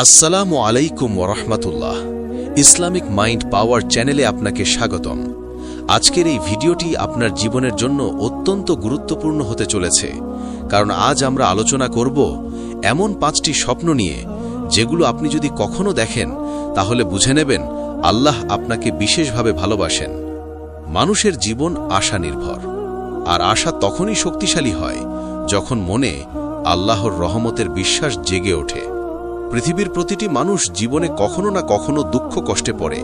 আসসালামু আলাইকুম ওরহমতুল্লাহ ইসলামিক মাইন্ড পাওয়ার চ্যানেলে আপনাকে স্বাগতম। আজকের এই ভিডিওটি আপনার জীবনের জন্য অত্যন্ত গুরুত্বপূর্ণ হতে চলেছে, কারণ আজ আমরা আলোচনা করব এমন পাঁচটি স্বপ্ন নিয়ে, যেগুলো আপনি যদি কখনো দেখেন, তাহলে বুঝে নেবেন আল্লাহ আপনাকে বিশেষভাবে ভালোবাসেন। মানুষের জীবন আশা নির্ভর আর আশা তখনই শক্তিশালী হয় যখন মনে আল্লাহর রহমতের বিশ্বাস জেগে ওঠে। পৃথিবীর প্রতিটি মানুষ জীবনে কখনো না কখনো দুঃখ কষ্টে পড়ে।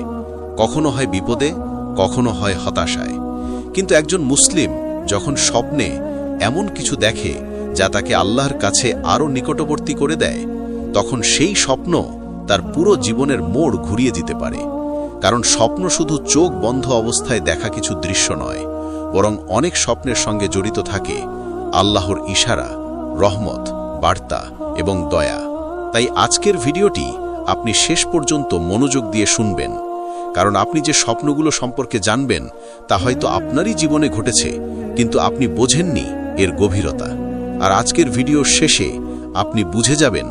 কখনো হয় বিপদে, কখনো হয় হতাশায়। কিন্তু একজন মুসলিম যখন স্বপ্নে এমন কিছু দেখে যা তাকে আল্লাহর কাছে আরও নিকটবর্তী করে দেয়, তখন সেই স্বপ্ন তার পুরো জীবনের মোড় ঘুরিয়ে দিতে পারে। কারণ স্বপ্ন শুধু চোখ বন্ধ অবস্থায় দেখা কিছু দৃশ্য নয়, বরং অনেক স্বপ্নের সঙ্গে জড়িত থাকে আল্লাহর ইশারা, রহমত, বার্তা এবং দয়া। তাই আজকের ভিডিওটি আপনি শেষ পর্যন্ত মনোযোগ দিয়ে শুনবেন। কারণ আপনি যে স্বপ্নগুলো সম্পর্কে জানবেন, তা হয়তো আপনারই জীবনে ঘটেছে, কিন্তু আপনি বোঝেননি এর গভীরতা। আর আজকের ভিডিওর শেষে আপনি বুঝে যাবেন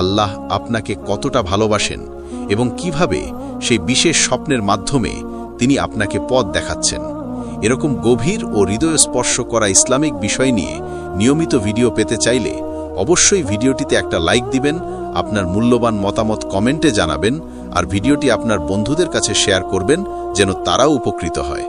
আল্লাহ আপনাকে কতটা ভালোবাসেন এবং কীভাবে সেই বিশেষ স্বপ্নের মাধ্যমে তিনি আপনাকে পথ দেখাচ্ছেন। এরকম গভীর ও হৃদয় স্পর্শ করা ইসলামিক বিষয় নিয়ে নিয়মিত ভিডিও পেতে চাইলে অবশ্যই ভিডিওটিতে একটা লাইক দিবেন, আপনার মূল্যবান মতামত কমেন্টে জানাবেন, আর ভিডিওটি আপনার বন্ধুদের কাছে শেয়ার করবেন যেন তারাও উপকৃত হয়।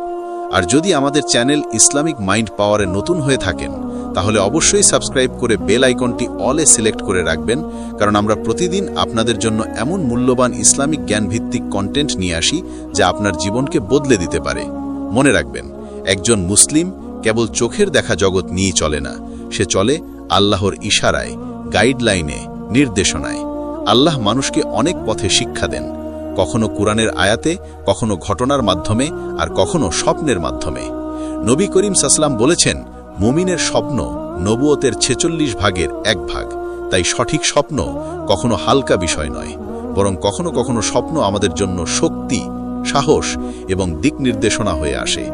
আর যদি আমাদের চ্যানেল ইসলামিক মাইন্ড পাওয়ারে নতুন হয়ে থাকেন, তাহলে অবশ্যই সাবস্ক্রাইব করে বেল আইকনটি অলে সিলেক্ট করে রাখবেন, কারণ আমরা প্রতিদিন আপনাদের জন্য এমন মূল্যবান ইসলামিক জ্ঞান ভিত্তিক কন্টেন্ট নিয়ে আসি যা আপনার জীবনকে বদলে দিতে পারে। মনে রাখবেন, একজন মুসলিম কেবল চোখের দেখা জগৎ নিয়েই চলে না, সে চলে আল্লাহর ইশারায়, গাইডলাইনে, নির্দেশনায়। আল্লাহ মানুষকে অনেক পথে শিক্ষা দেন। কখনো কুরআনের আয়াতে, কখনো ঘটনার মাধ্যমে, আর কখনো স্বপ্নের মাধ্যমে। নবী করিম সাসলাম বলেছেন, মুমিনের স্বপ্ন নবুয়তের ছেচল্লিশ ভাগের এক ভাগ। তাই সঠিক স্বপ্ন কখনো হালকা বিষয় নয়, বরং কখনো কখনো স্বপ্ন আমাদের জন্য শক্তি, সাহস এবং দিক নির্দেশনা হয়ে আসে।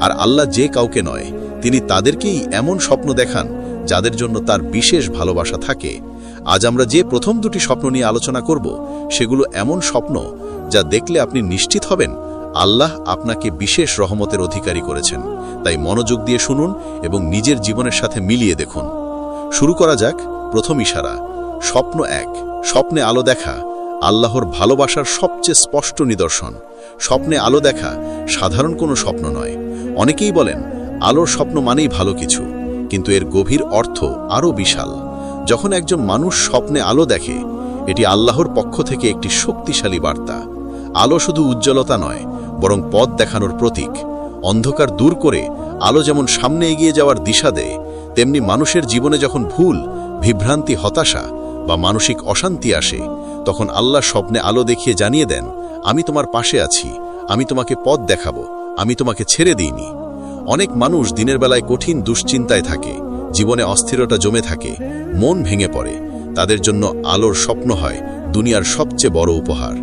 আর আল্লাহ যে কাউকে নয়, তিনি তাদেরকেই এমন স্বপ্ন দেখান যাদের জন্য তার বিশেষ ভালোবাসা থাকে। আজ আমরা যে প্রথম দুটি স্বপ্ন নিয়ে আলোচনা করব, সেগুলো এমন স্বপ্ন যা দেখলে আপনি নিশ্চিত হবেন আল্লাহ আপনাকে বিশেষ রহমতের অধিকারী করেছেন। তাই মনোযোগ দিয়ে শুনুন এবং নিজের জীবনের সাথে মিলিয়ে দেখুন। শুরু করা যাক প্রথম ইশারা। স্বপ্ন এক, স্বপ্নে আলো দেখা, আল্লাহর ভালোবাসার সবচেয়ে স্পষ্ট নিদর্শন। স্বপ্নে আলো দেখা সাধারণ কোনো স্বপ্ন নয়। অনেকেই বলেন, আলোর স্বপ্ন মানেই ভালো কিছু। কিন্তু এর গভীর অর্থ আরও বিশাল। যখন একজন মানুষ স্বপ্নে আলো দেখে, এটি আল্লাহর পক্ষ থেকে একটি শক্তিশালী বার্তা। আলো শুধু উজ্জ্বলতা নয়, বরং পথ দেখানোর প্রতীক। অন্ধকার দূর করে আলো যেমন সামনে এগিয়ে যাওয়ার দিশা দেয়, তেমনি মানুষের জীবনে যখন ভুল, বিভ্রান্তি, হতাশা বা মানসিক অশান্তি আসে, তখন আল্লাহ স্বপ্নে আলো দেখিয়ে জানিয়ে দেন, আমি তোমার পাশে আছি, আমি তোমাকে পথ দেখাবো, আমি তোমাকে ছেড়ে দিইনি। অনেক মানুষ দিনের বেলায় কঠিন দুশ্চিন্তায় থাকে, জীবনে অস্থিরতা জমে থাকে, মন ভেঙে পড়ে, তাদের জন্য আলোর স্বপ্ন হয়, দুনিয়ার সবচেয়ে বড় উপহার।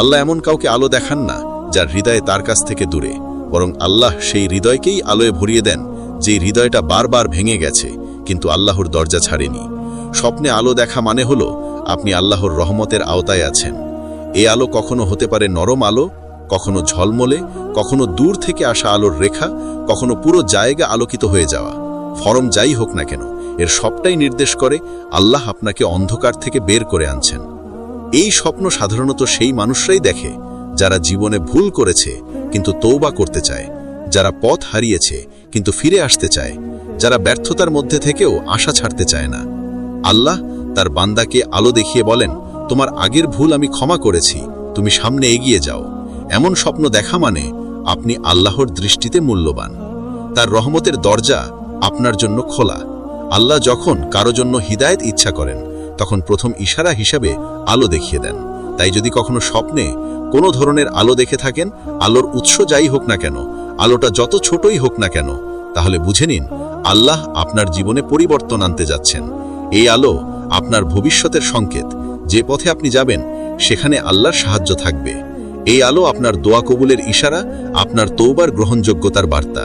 আল্লাহ এমন কাউকে আলো দেখান না, যার হৃদয়ে তার কাছ থেকে দূরে, বরং আল্লাহ সেই হৃদয়কেই আলোয় ভরিয়ে দেন যে হৃদয়টা বারবার ভেঙে গেছে, কিন্তু আল্লাহর দরজা ছাড়েনি। স্বপ্নে আলো দেখা মানে হলো, আপনি আল্লাহর রহমতের আওতায় আছেন। এ আলো কখনো হতে পারে নরম আলো কখনো ঝলমলে, কখনো দূর থেকে আসা আলোর রেখা, কখনো পুরো জায়গা আলোকিত হয়ে যাওয়া। ফরম যাই হোক না কেন, এর সবটাই নির্দেশ করে আল্লাহ আপনাকে অন্ধকার থেকে বের করে আনছেন। এই স্বপ্ন সাধারণত সেই মানুষরাই দেখে, যারা জীবনে ভুল করেছে, কিন্তু তৌবা করতে চায়, যারা পথ হারিয়েছে, কিন্তু ফিরে আসতে চায়, যারা ব্যর্থতার মধ্যে থেকেও আশা ছাড়তে চায় না। আল্লাহ তার বান্দাকে আলো দেখিয়ে বলেন, তোমার আগের ভুল আমি ক্ষমা করেছি, তুমি সামনে এগিয়ে যাও। এমন স্বপ্ন দেখা মানে আপনি আল্লাহর দৃষ্টিতে মূল্যবান। তার রহমতের দরজা আপনার জন্য খোলা। আল্লাহ যখন কারও জন্য হিদায়ত ইচ্ছা করেন, তখন প্রথম ইশারা হিসাবে আলো দেখিয়ে দেন। তাই যদি কখনো স্বপ্নে কোনো ধরনের আলো দেখে থাকেন, আলোর উৎস যাই হোক না কেন, আলোটা যত ছোটই হোক না কেন, তাহলে বুঝে নিন আল্লাহ আপনার জীবনে পরিবর্তন আনতে যাচ্ছেন। এই আলো আপনার ভবিষ্যতের সংকেত। যে পথে আপনি যাবেন, সেখানে আল্লাহর সাহায্য থাকবে। এই আলো আপনার দোয়া কবুলের ইশারা, আপনার তৌবার গ্রহণযোগ্যতার বার্তা।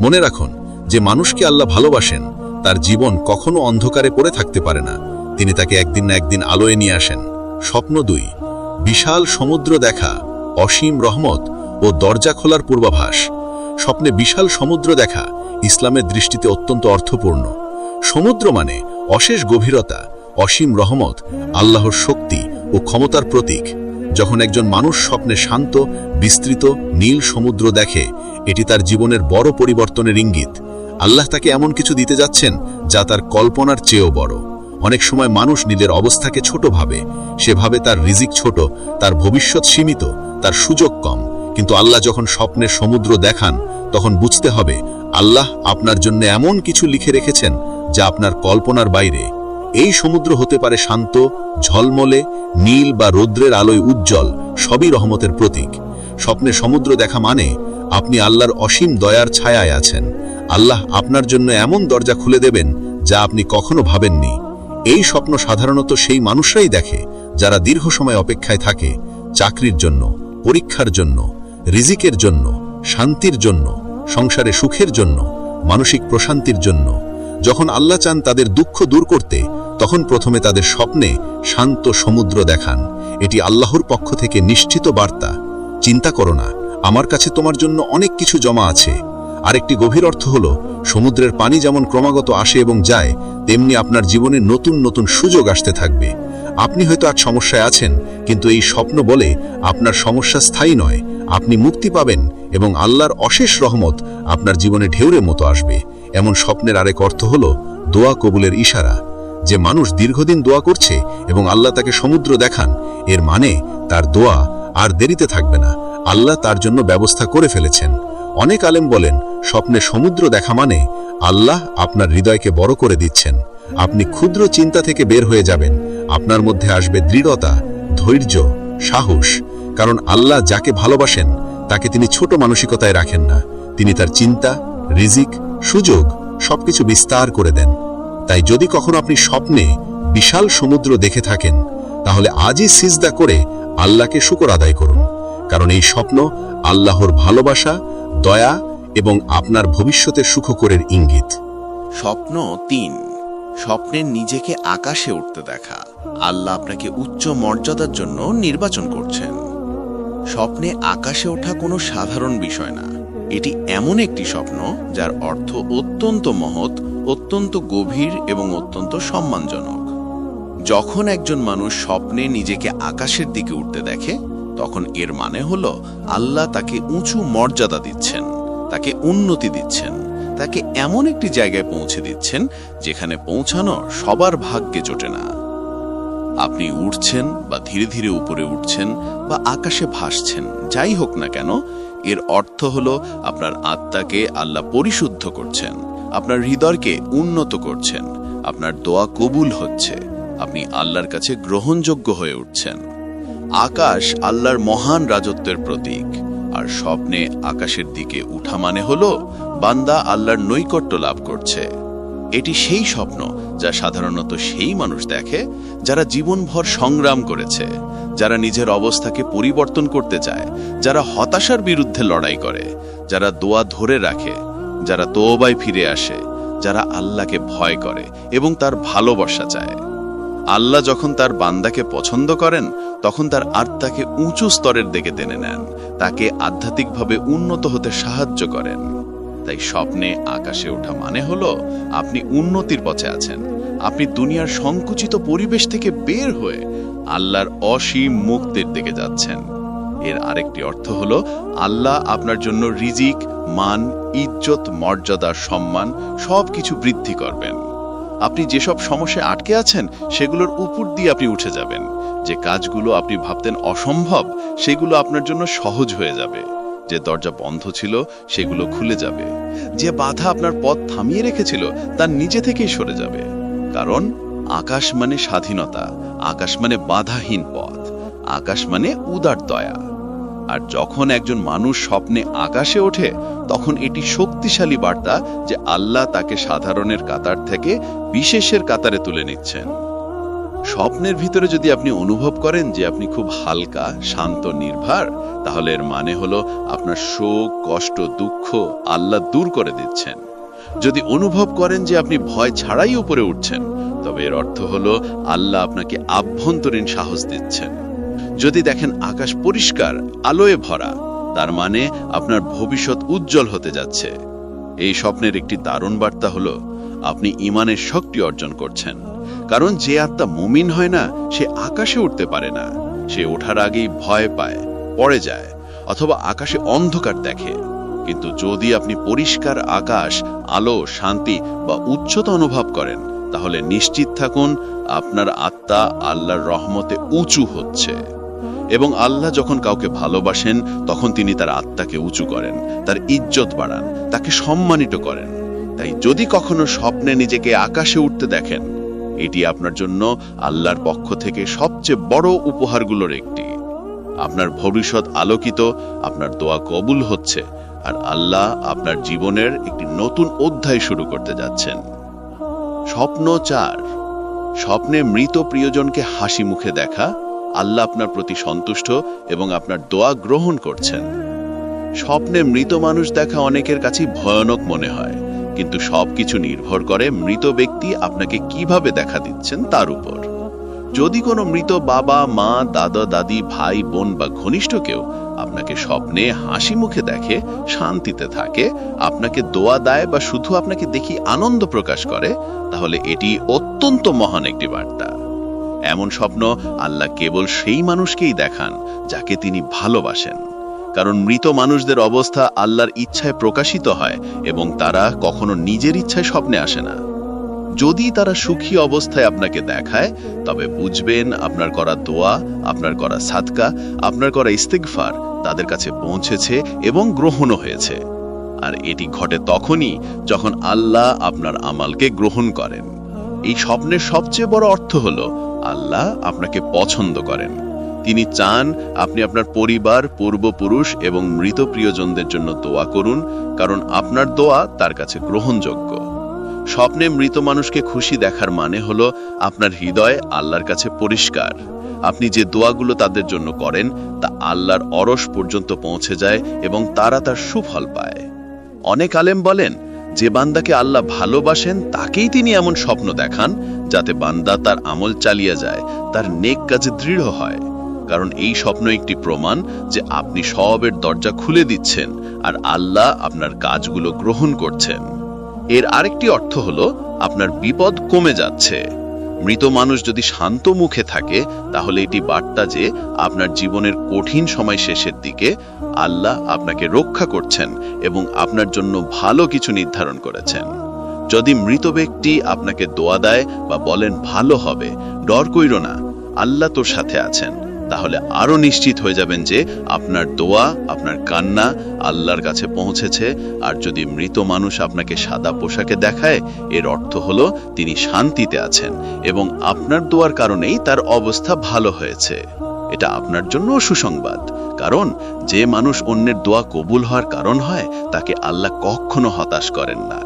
মনে রাখুন, যে মানুষকে আল্লাহ ভালোবাসেন, তার জীবন কখনো অন্ধকারে পড়ে থাকতে পারে না। তিনি তাকে একদিন না একদিন আলোয় নিয়ে আসেন। স্বপ্ন দুই, বিশাল সমুদ্র দেখা, অসীম রহমত ও দরজা খোলার পূর্বাভাস। স্বপ্নে বিশাল সমুদ্র দেখা, ইসলামের দৃষ্টিতে অত্যন্ত অর্থপূর্ণ। সমুদ্র মানে অশেষ গভীরতা, অসীম রহমত, আল্লাহর শক্তি ও ক্ষমতার প্রতীক। যখন একজন মানুষ স্বপ্নে শান্ত, বিস্তৃত, নীল সমুদ্র দেখে, এটি তার জীবনের বড় পরিবর্তনের ইঙ্গিত। আল্লাহ তাকে এমন কিছু দিতে যাচ্ছেন যা তার কল্পনার চেয়েও বড়। অনেক সময় মানুষ নিজের অবস্থাকে ছোট ভাবে সে ভাবে তার রিজিক ছোট, তার ভবিষ্যৎ সীমিত, তার সুযোগ কম। কিন্তু আল্লাহ যখন স্বপ্নে সমুদ্র দেখান, তখন বুঝতে হবে, আল্লাহ আপনার জন্য এমন কিছু লিখে রেখেছেন যা আপনার কল্পনার বাইরে। এই সমুদ্র হতে পারে শান্ত, ঝলমলে, নীল বা রৌদ্রের আলোয় উজ্জ্বল, সবই রহমতের প্রতীক। স্বপ্নে সমুদ্র দেখা মানে আপনি আল্লাহর অসীম দয়ার ছায়ায় আছেন। আল্লাহ আপনার জন্য এমন দরজা খুলে দেবেন যা আপনি কখনো ভাবেননি। এই স্বপ্ন সাধারণত সেই মানুষরাই দেখে, যারা দীর্ঘ সময় অপেক্ষায় থাকে, চাকরির জন্য, পরীক্ষার জন্য, রিজিকের জন্য, শান্তির জন্য, সংসারে সুখের জন্য, মানসিক প্রশান্তির জন্য। যখন আল্লাহ চান তাদের দুঃখ দূর করতে, তখন প্রথমে তাদের স্বপ্নে শান্ত সমুদ্র দেখান। এটি আল্লাহর পক্ষ থেকে নিশ্চিত বার্তা। চিন্তা করো না, আমার কাছে তোমার জন্য অনেক কিছু জমা আছে। আরেকটি গভীর অর্থ হল, সমুদ্রের পানি যেমন ক্রমাগত আসে এবং যায়, তেমনি আপনার জীবনে নতুন নতুন সুযোগ আসতে থাকবে। আপনি হয়তো আজ সমস্যায় আছেন, কিন্তু এই স্বপ্ন বলে আপনার সমস্যা স্থায়ী নয়। আপনি মুক্তি পাবেন এবং আল্লাহর অশেষ রহমত আপনার জীবনে ঢেউরের মতো আসবে। এমন স্বপ্নের আরেক অর্থ হল দোয়া কবুলের ইশারা। যে মানুষ দীর্ঘদিন দোয়া করছে এবং আল্লাহ তাকে সমুদ্র দেখান, এর মানে তার দোয়া আর দেরিতে থাকবে না। আল্লাহ তার জন্য ব্যবস্থা করে ফেলেছেন। অনেক আলেম বলেন, স্বপ্নে সমুদ্র দেখা মানে আল্লাহ আপনার হৃদয়কে বড় করে দিচ্ছেন। আপনি ক্ষুদ্র চিন্তা থেকে বের হয়ে যাবেন। আপনার মধ্যে আসবে দৃঢ়তা, ধৈর্য, সাহস। কারণ আল্লাহ যাকে ভালোবাসেন, তাকে তিনি ছোট মানসিকতায় রাখেন না। তিনি তার চিন্তা রিজিক, সুযোগ, সবকিছু বিস্তার করে দেন। তাই যদি কখনো আপনি স্বপ্নে বিশাল সমুদ্র দেখে থাকেন, তাহলে আজই সিজদা করে আল্লাহকে শুকর আদায় করুন। কারণ এই স্বপ্ন আল্লাহর ভালোবাসা, দয়া এবং আপনার ভবিষ্যতের সুখকরের ইঙ্গিত। স্বপ্ন তিন স্বপ্নের নিজেকে আকাশে উঠতে দেখা। আল্লাহ আপনাকে উচ্চ মর্যাদার জন্য নির্বাচন করছেন। স্বপ্নে আকাশে ওঠা কোনো সাধারণ বিষয় না। এটি এমন একটি স্বপ্ন যার অর্থ অত্যন্ত মহৎ, অত্যন্ত গভীর এবং অত্যন্ত সম্মানজনক। যখন একজন মানুষ স্বপ্নে নিজেকে আকাশের দিকে উঠতে দেখে, তখন এর মানে হল আল্লাহ তাকে উঁচু মর্যাদা দিচ্ছেন, তাকে উন্নতি দিচ্ছেন, তাকে এমন একটি জায়গায় পৌঁছে দিচ্ছেন যেখানে পৌঁছানো সবার ভাগ্যে জোটে না। আপনি উঠছেন বা ধীরে ধীরে উপরে উঠছেন বা আকাশে ভাসছেন, যাই হোক না কেন, এর অর্থ হলো আপনার আত্মাকে আল্লাহ পরিশুদ্ধ করছেন, আপনার হৃদয়কে উন্নত করছেন, আপনার দোয়া কবুল হচ্ছে, আপনি আল্লাহর কাছে গ্রহণযোগ্য হয়ে উঠছেন। আকাশ আল্লাহর মহান রাজত্বের প্রতীক, আর স্বপ্নে আকাশের দিকে উঠা মানে হল বান্দা আল্লাহর নৈকট্য লাভ করছে। এটি সেই স্বপ্ন যা সাধারণত সেই মানুষ দেখে, যারা জীবনভর সংগ্রাম করেছে, যারা নিজের অবস্থাকে পরিবর্তন করতে চায়, যারা হতাশার বিরুদ্ধে লড়াই করে, যারা দোয়া ধরে রাখে, যারা তোবায় ফিরে আসে, যারা আল্লাহকে ভয় করে এবং তার ভালোবাসা চায়। আল্লাহ যখন তার বান্দাকে পছন্দ করেন, তখন তার আত্মাকে উঁচু স্তরের দিকে টেনে নেন, তাকে আধ্যাত্মিকভাবে উন্নত হতে সাহায্য করেন। তাই স্বপ্নে আকাশে ওঠা মানে হলো আপনি উন্নতির পথে আছেন। আপনি দুনিয়ার সংকুচিত পরিবেশ থেকে বের হয়ে আল্লাহর অসীম মুক্তির দিকে যাচ্ছেন। এর আরেকটি অর্থ হলো আল্লাহ আপনার জন্য রিজিক, মান, ইজ্জত, মর্যাদা, সম্মান সবকিছু বৃদ্ধি করবেন। আপনি যেসব সমস্যায় আটকে আছেন, সেগুলোর উপর দিয়ে আপনি উঠে যাবেন। যে কাজগুলো আপনি ভাবতেন অসম্ভব, সেগুলো আপনার জন্য সহজ হয়ে যাবে। যে দরজা বন্ধ ছিল, সেগুলো খুলে যাবে। যে বাধা আপনার পথ থামিয়ে রেখেছিল, তা নিজে থেকেই সরে যাবে। কারণ, আকাশ মানে স্বাধীনতা, আকাশ মানে বাধাহীন পথ, আকাশ মানে উদার দয়া। আর যখন একজন মানুষ স্বপ্নে আকাশে ওঠে, তখন এটি শক্তিশালী বার্তা যে আল্লাহ তাকে সাধারণের কাতার থেকে বিশেষের কাতারে তুলে নিচ্ছেন। স্বপ্নের ভিতরে যদি আপনি অনুভব করেন যে আপনি খুব হালকা, শান্ত, নির্ভার, তাহলে এর মানে হলো আপনার শোক, কষ্ট, দুঃখ আল্লাহ দূর করে দিচ্ছেন। যদি অনুভব করেন যে আপনি ভয় ছাড়াই উপরে উঠছেন, তবে এর অর্থ হলো আল্লাহ আপনাকে আভ্যন্তরীণ সাহস দিচ্ছেন। যদি দেখেন আকাশ পরিষ্কার, আলোয় ভরা, তার মানে আপনার ভবিষ্যৎ উজ্জ্বল হতে যাচ্ছে। এই স্বপ্নের একটি দারুণ বার্তা হলো আপনি ইমানের শক্তি অর্জন করছেন। কারণ যে আত্মা মুমিন হয় না, সে আকাশে উঠতে পারে না। সে ওঠার আগেই ভয় পায়, পড়ে যায়, অথবা আকাশে অন্ধকার দেখে। কিন্তু যদি আপনি পরিষ্কার আকাশ, আলো, শান্তি বা উচ্চতা অনুভব করেন, তাহলে নিশ্চিত থাকুন, আপনার আত্মা আল্লাহর রহমতে উঁচু হচ্ছে। এবং আল্লাহ যখন কাউকে ভালোবাসেন, তখন তিনি তার আত্মাকে উঁচু করেন, তার ইজ্জত বাড়ান, তাকে সম্মানিত করেন। তাই যদি কখনো স্বপ্নে নিজেকে আকাশে উঠতে দেখেন, এটি আপনার জন্য আল্লাহর পক্ষ থেকে সবচেয়ে বড় উপহারগুলোর একটি। আপনার ভবিষ্যৎ আলোকিত, আপনার দোয়া কবুল হচ্ছে, আর আল্লাহ আপনার জীবনের একটি নতুন অধ্যায় শুরু করতে যাচ্ছেন। স্বপ্ন চার, স্বপ্নে মৃত প্রিয়জনকে হাসি মুখে দেখা, আল্লাহ আপনার প্রতি সন্তুষ্ট এবং আপনার দোয়া গ্রহণ করছেন। স্বপ্নে মৃত মানুষ দেখা অনেকের কাছে ভয়ানক মনে হয়। কিন্তু সবকিছু নির্ভর করে মৃত ব্যক্তি আপনাকে কীভাবে দেখা দিচ্ছেন তার উপর। যদি কোনো মৃত বাবা, মা, দাদা, দাদি, ভাই, বোন বা ঘনিষ্ঠ কেউ আপনাকে স্বপ্নে, হাসি মুখে দেখে, শান্তিতে থাকে, আপনাকে দোয়া দেয় বা শুধু আপনাকে দেখি আনন্দ প্রকাশ করে, তাহলে এটি অত্যন্ত মহান একটি বার্তা। এমন স্বপ্ন আল্লাহ কেবল সেই মানুষকেই দেখান যাকে তিনি ভালোবাসেন। কারণ মৃত মানুষদের অবস্থা আল্লাহর ইচ্ছায় প্রকাশিত হয় এবং তারা কখনো নিজের ইচ্ছায় স্বপ্নে আসে না। যদি তারা সুখী অবস্থায় আপনাকে দেখায়, তবে বুঝবেন আপনার করা দোয়া, আপনার করা সাদকা, আপনার করা ইস্তিগফার তাদের কাছে পৌঁছেছে এবং গ্রহণও হয়েছে। আর এটি ঘটে তখনই যখন আল্লাহ আপনার আমালকে গ্রহণ করেন। এই স্বপ্নের সবচেয়ে বড় অর্থ হল, আল্লাহ আপনাকে পছন্দ করেন। তিনি চান আপনি আপনার পরিবার, পূর্বপুরুষ এবং মৃত প্রিয়জনদের জন্য দোয়া করুন, কারণ আপনার দোয়া তার কাছে গ্রহণযোগ্য। স্বপ্নে মৃত মানুষকে খুশি দেখার মানে হলো আপনার হৃদয় আল্লাহর কাছে পরিষ্কার। আপনি যে দোয়াগুলো তাদের জন্য করেন, তা আল্লাহর অরস পর্যন্ত পৌঁছে যায় এবং তারা তার সুফল পায়। অনেক আলেম বলেন, যে বান্দাকে আল্লাহ ভালোবাসেন, তাকেই তিনি এমন স্বপ্ন দেখান যাতে বান্দা তার আমল চালিয়ে যায়, তার নেক কাজে দৃঢ় হয়। কারণ এই স্বপ্ন একটি প্রমাণ যে আপনি সবের দরজা খুলে দিচ্ছেন আর আল্লাহ আপনার কাজগুলো গ্রহণ করছেন। এর আরেকটি অর্থ হলো আপনার বিপদ কমে যাচ্ছে। মৃত মানুষ যদি শান্ত মুখে থাকে, তাহলে এটি বার্তা যে আপনার জীবনের কঠিন সময় শেষের দিকে আল্লাহ আপনাকে রক্ষা করছেন এবং আপনার জন্য ভালো কিছু নির্ধারণ করেছেন। যদি মৃত ব্যক্তি আপনাকে দোয়া দেয় বা বলেন ভালো হবে, ডর কইর না, আল্লাহ তোর সাথে আছেন। তাহলে আরও নিশ্চিত হয়ে যাবেন যে আপনার দোয়া, আপনার কান্না আল্লাহর কাছে পৌঁছেছে। আর যদি মৃত মানুষ আপনাকে সাদা পোশাকে দেখায়, এর অর্থ হলো তিনি শান্তিতে আছেন এবং আপনার দোয়ার কারণেই তার অবস্থা ভালো হয়েছে। এটা আপনার জন্য সুসংবাদ। কারণ যে মানুষ অন্যের দোয়া কবুল হওয়ার কারণ হয়, তাকে আল্লাহ কখনো হতাশ করেন না।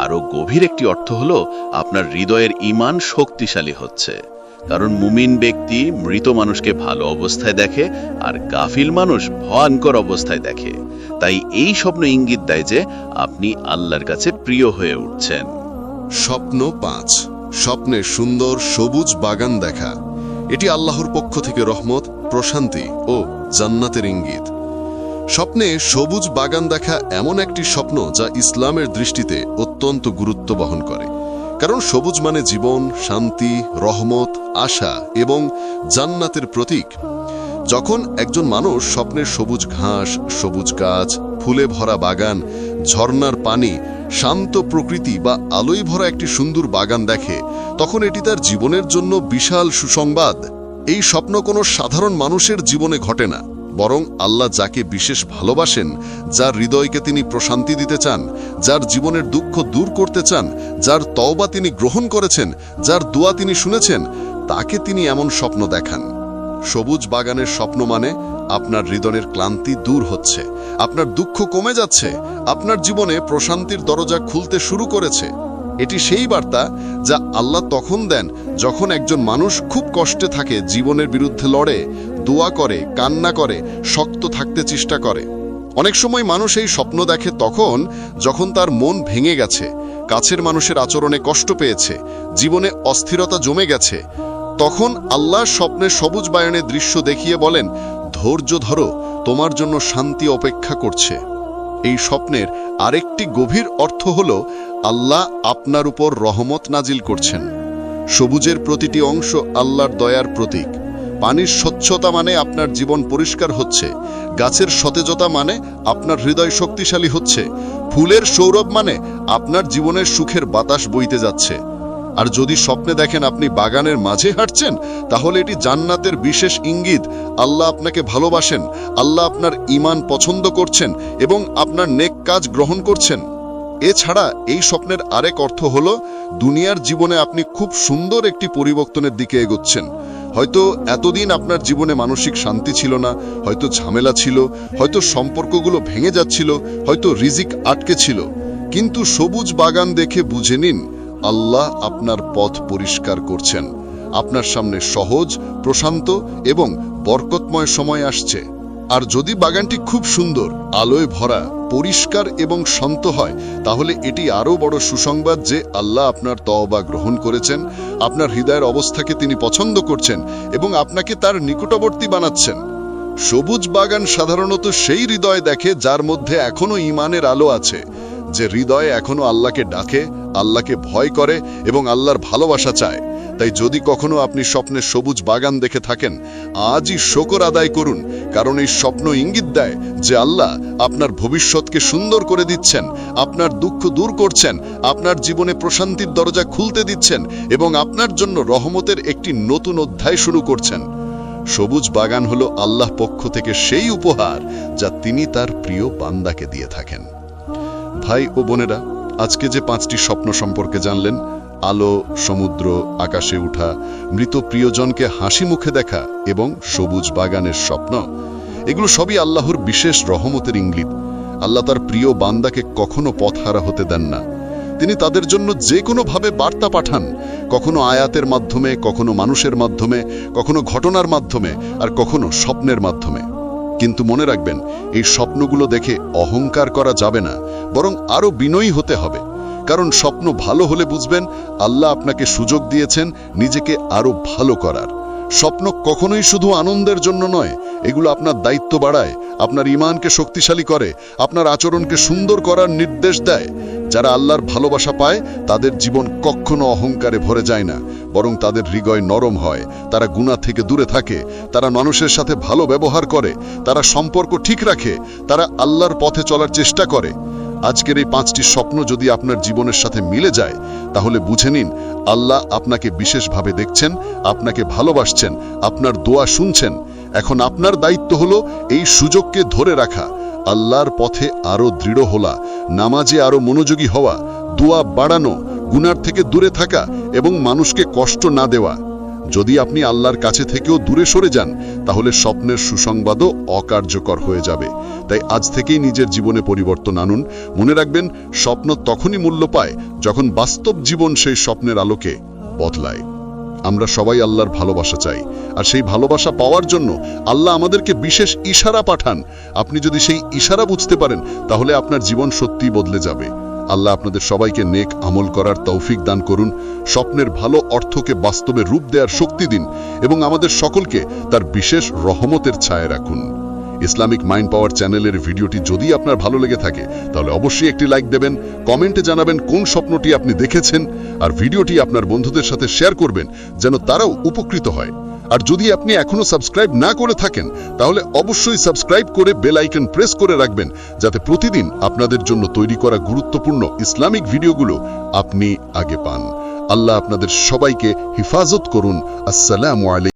আরও গভীর একটি অর্থ হলো আপনার হৃদয়ের ইমান শক্তিশালী হচ্ছে। কারণ মুমিন ব্যক্তি মৃত মানুষকে ভালো অবস্থায় দেখে আর গাফিল মানুষ ভয়ঙ্কর অবস্থায় দেখে। তাই এই স্বপ্ন ইঙ্গিত দেয় যে আপনি আল্লাহর কাছে প্রিয় হয়ে উঠছেন। স্বপ্ন পাঁচ। স্বপ্নে সুন্দর সবুজ বাগান দেখা। এটি আল্লাহর পক্ষ থেকে রহমত, প্রশান্তি ও জান্নাতের ইঙ্গিত। স্বপ্নে সবুজ বাগান দেখা এমন একটি স্বপ্ন যা ইসলামের দৃষ্টিতে অত্যন্ত গুরুত্ব বহন করে। কারণ সবুজ মানে জীবন, শান্তি, রহমত, আশা এবং জান্নাতের প্রতীক। যখন একজন মানুষ স্বপ্নের সবুজ ঘাস, সবুজ গাছ, ফুলে ভরা বাগান, ঝর্ণার পানি, শান্ত প্রকৃতি বা আলোয় ভরা একটি সুন্দর বাগান দেখে, তখন এটি তার জীবনের জন্য বিশাল সুসংবাদ। এই স্বপ্ন কোনো সাধারণ মানুষের জীবনে ঘটে না। বরং আল্লাহ যাকে বিশেষ ভালোবাসেন, যার হৃদয়কে তিনি প্রশান্তি দিতে চান, যার জীবনের দুঃখ দূর করতে চান, যার তওবা তিনি গ্রহণ করেছেন, যার দোয়া তিনি শুনেছেন, তাকে তিনি এমন স্বপ্ন দেখান। সবুজ বাগানের স্বপ্ন মানে আপনার হৃদয়ের ক্লান্তি দূর হচ্ছে, আপনার দুঃখ কমে যাচ্ছে, আপনার জীবনে প্রশান্তির দরজা খুলতে শুরু করেছে। এটি সেই বার্তা যা আল্লাহ তখন দেন যখন একজন মানুষ খুব কষ্টে থাকে জীবনের বিরুদ্ধে লড়ে দোয়া করে, কান্না করে, শক্ত থাকতে চেষ্টা করে। অনেক সময় মানুষ এই স্বপ্ন দেখে তখন যখন তার মন ভেঙে গেছে, কাছের মানুষের আচরণে কষ্ট পেয়েছে, জীবনে অস্থিরতা জমে গেছে, তখন আল্লাহ স্বপ্নে সবুজ বায়নের দৃশ্য দেখিয়ে বলেন, ধৈর্য ধরো, তোমার জন্য শান্তি অপেক্ষা করছে। এই স্বপ্নের আরেকটি গভীর অর্থ হল, আল্লাহ আপনার উপর রহমত নাজিল করছেন। সবুজের প্রতিটি অংশ আল্লাহর দয়ার প্রতীক। পানির স্বচ্ছতা মানে আপনার জীবন পরিষ্কার হচ্ছে। গাছের সতেজতা মানে আপনার হৃদয় শক্তিশালী হচ্ছে। ফুলের সৌরভ মানে আপনার জীবনের সুখের বাতাস বইতে যাচ্ছে। আর যদি স্বপ্নে দেখেন আপনি বাগানের মাঝে হাঁটছেন, তাহলে এটি জান্নাতের বিশেষ ইঙ্গিত। আল্লাহ আপনাকে ভালোবাসেন, আল্লাহ আপনার ইমান পছন্দ করছেন এবং আপনার নেক কাজ গ্রহণ করছেন। এছাড়া এই স্বপ্নের আরেক অর্থ হল, দুনিয়ার জীবনে আপনি খুব সুন্দর একটি পরিবর্তনের দিকে এগোচ্ছেন। হয়তো এতদিন আপনার জীবনে মানসিক শান্তি ছিল না, হয়তো ঝামেলা ছিল, হয়তো সম্পর্কগুলো ভেঙে যাচ্ছিল, হয়তো রিজিক আটকে ছিল। কিন্তু সবুজ বাগান দেখে বুঝে নিন, আল্লাহ আপনার পথ পরিষ্কার করছেন। আপনার সামনে সহজ, প্রশান্ত এবং বরকতময় সময় আসছে। আর যদি বাগানটি খুব সুন্দর, আলোয় ভরা পরিষ্কার এবং শান্ত হয়, তাহলে এটি আরও বড় সুসংবাদ যে আল্লাহ আপনার তওবা গ্রহণ করেছেন, আপনার হৃদয়ের অবস্থাকে তিনি পছন্দ করছেন এবং আপনাকে তার নিকটবর্তী বানাচ্ছেন। সবুজ বাগান সাধারণত সেই হৃদয় দেখে যার মধ্যে এখনও ইমানের আলো আছে, যে হৃদয়ে এখনও আল্লাহকে ডাকে, আল্লাহকে ভয় করে এবং আল্লাহর ভালোবাসা চায়। তাই যদি কখনো আপনি স্বপ্নে সবুজ বাগান দেখে থাকেন, আজই শকর আদায় করুন, কারণ এই স্বপ্ন ইঙ্গিত দেয় যে আল্লাহ আপনার ভবিষ্যৎকে সুন্দর করে দিচ্ছেন, আপনার দুঃখ দূর করছেন, আপনার জীবনে প্রশান্তির দরজা খুলতে দিচ্ছেন এবং আপনার জন্য রহমতের একটি নতুন অধ্যায় শুরু করছেন। সবুজ বাগান হলো আল্লাহ পক্ষ থেকে সেই উপহার যা তিনি তার প্রিয় বান্দাকে দিয়ে থাকেন। ভাই ও বোনেরা, আজকে যে পাঁচটি স্বপ্ন সম্পর্কে জানলেন, আলো, সমুদ্র, আকাশে উঠা, মৃত প্রিয়জনকে হাসি মুখে দেখা এবং সবুজ বাগানের স্বপ্ন এগুলো সবই আল্লাহর বিশেষ রহমতের ইঙ্গিত। আল্লাহ তার প্রিয় বান্দাকে কখনো পথহারা হতে দেন না। তিনি তাদের জন্য যে কোনোভাবে বার্তা পাঠান, কখনো আয়াতের মাধ্যমে, কখনো মানুষের মাধ্যমে, কখনো ঘটনার মাধ্যমে, আর কখনো স্বপ্নের মাধ্যমে। কিন্তু মনে রাখবেন, এই স্বপ্নগুলো দেখে অহংকার করা যাবে না, বরং আরও বিনয়ী হতে হবে। কারণ স্বপ্ন ভালো হলে বুঝবেন, আল্লাহ আপনাকে সুযোগ দিয়েছেন, নিজেকে আরও ভালো করার। স্বপ্ন কখনোই শুধু আনন্দের জন্য নয়, এগুলো আপনার দায়িত্ব বাড়ায়, আপনার ইমানকে শক্তিশালী করে, আপনার আচরণকে সুন্দর করার নির্দেশ দেয়। যারা আল্লাহর ভালোবাসা পায়, তাদের জীবন কখনো অহংকারে ভরে যায় না, বরং তাদের হৃদয় নরম হয়, তারা গুণা থেকে দূরে থাকে, তারা মানুষের সাথে ভালো ব্যবহার করে, তারা সম্পর্ক ঠিক রাখে, তারা আল্লাহর পথে চলার চেষ্টা করে। আজকের এই পাঁচটি স্বপ্ন যদি আপনার জীবনের সাথে মিলে যায়, তাহলে বুঝে নিন, আল্লাহ আপনাকে বিশেষভাবে দেখছেন, আপনাকে ভালোবাসছেন, আপনার দোয়া শুনছেন। এখন আপনার দায়িত্ব হলো এই সুযোগকে ধরে রাখা। আল্লাহর পথে আরও দৃঢ় হলা নামাজে আরও মনোযোগী হওয়া, দোয়া বাড়ানো, গুনার থেকে দূরে থাকা এবং মানুষকে কষ্ট না দেওয়া। যদি আপনি আল্লাহর কাছে থেকেও দূরে সরে যান, তাহলে স্বপ্নের সুসংবাদও অকার্যকর হয়ে যাবে। তাই আজ থেকেই নিজের জীবনে পরিবর্তন আনুন। মনে রাখবেন, স্বপ্ন তখনই মূল্য পায় যখন বাস্তব জীবন সেই স্বপ্নের আলোকে বদলায়। আমরা সবাই আল্লাহর ভালোবাসা চাই। আর সেই ভালোবাসা পাওয়ার জন্য আল্লাহ আমাদেরকে বিশেষ ইশারা পাঠান। আপনি যদি সেই ইশারা বুঝতে পারেন, তাহলে আপনার জীবন সত্যিই বদলে যাবে। আল্লাহ আপনাদের সবাইকে নেক আমল করার তৌফিক দান করুন, স্বপ্নের ভালো অর্থকে বাস্তবে রূপ দেওয়ার শক্তি দিন এবং আমাদের সকলকে তার বিশেষ রহমতের ছায়া রাখুন। ইসলামিক মাইন্ড পাওয়ার চ্যানেলের ভিডিওটি যদি আপনার ভালো লেগে থাকে, তাহলে অবশ্যই একটি লাইক দেবেন, কমেন্টে জানাবেন কোন স্বপ্নটি আপনি দেখেছেন, আর ভিডিওটি আপনার বন্ধুদের সাথে শেয়ার করবেন, যেন তারাও উপকৃত হয়। আর যদি আপনি এখনও সাবস্ক্রাইব না করে থাকেন, তাহলে অবশ্যই সাবস্ক্রাইব করে বেল আইকন প্রেস করে রাখবেন, যাতে প্রতিদিন আপনাদের জন্য তৈরি করা গুরুত্বপূর্ণ ইসলামিক ভিডিওগুলো আপনি আগে পান। আল্লাহ আপনাদের সবাইকে হেফাজত করুন। আসসালামু আলাইকুম।